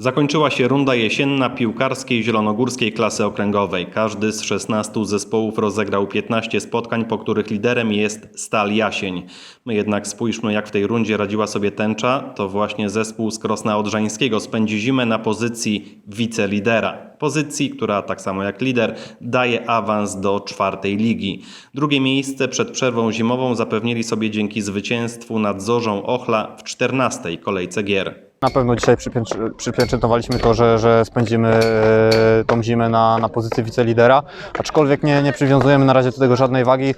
Zakończyła się runda jesienna piłkarskiej zielonogórskiej klasy okręgowej. Każdy z 16 zespołów rozegrał 15 spotkań, po których liderem jest Stal Jasień. My jednak spójrzmy, jak w tej rundzie radziła sobie tęcza. To właśnie zespół z Krosna Odrzańskiego spędzi zimę na pozycji wicelidera. Pozycji, która tak samo jak lider daje awans do czwartej ligi. Drugie miejsce przed przerwą zimową zapewnili sobie dzięki zwycięstwu nad Zorzą Ochla w 14 kolejce gier. Na pewno dzisiaj przypieczę- przypieczętowaliśmy to, że, że spędzimy e, tą zimę na, na pozycji wicelidera, aczkolwiek nie, nie przywiązujemy na razie do tego żadnej wagi.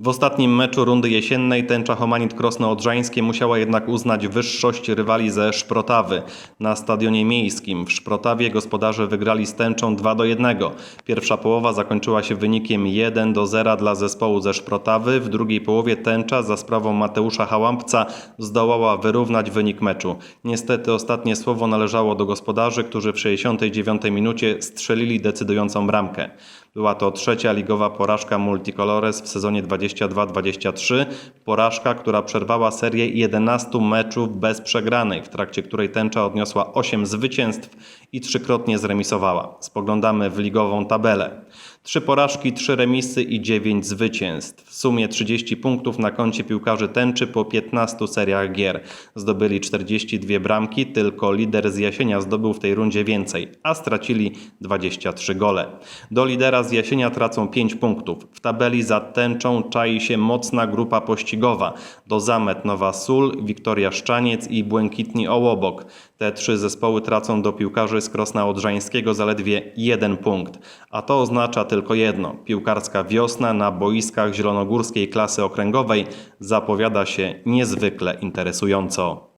W ostatnim meczu rundy jesiennej tęcza Homanit Krosno-Odrzańskie musiała jednak uznać wyższość rywali ze Szprotawy. Na stadionie miejskim w Szprotawie gospodarze wygrali z tęczą 2 do 1. Pierwsza połowa zakończyła się wynikiem 1 do 0 dla zespołu ze Szprotawy. W drugiej połowie tęcza za sprawą Mateusza Hałampca zdołała wyrównać wynik meczu. Niestety ostatnie słowo należało do gospodarzy, którzy w 69 minucie strzelili decydującą bramkę. Była to trzecia ligowa porażka Multicolores w sezonie 22-23. Porażka, która przerwała serię 11 meczów bez przegranej, w trakcie której tęcza odniosła 8 zwycięstw i trzykrotnie zremisowała. Spoglądamy w ligową tabelę. Trzy porażki, trzy remisy i 9 zwycięstw. W sumie 30 punktów na koncie piłkarzy tęczy po 15 seriach gier. Zdobyli 42 bramki, tylko lider z Jasienia zdobył w tej rundzie więcej, a stracili 23 gole. Do lidera z Jasienia tracą 5 punktów. W tabeli za tęczą czai się mocna grupa pościgowa. Do Zamet Nowa Sól, Wiktoria Szczaniec i Błękitni Ołobok. Te trzy zespoły tracą do piłkarzy z Krosna Odrzańskiego zaledwie jeden punkt. A to oznacza tylko jedno. Piłkarska wiosna na boiskach zielonogórskiej klasy okręgowej zapowiada się niezwykle interesująco.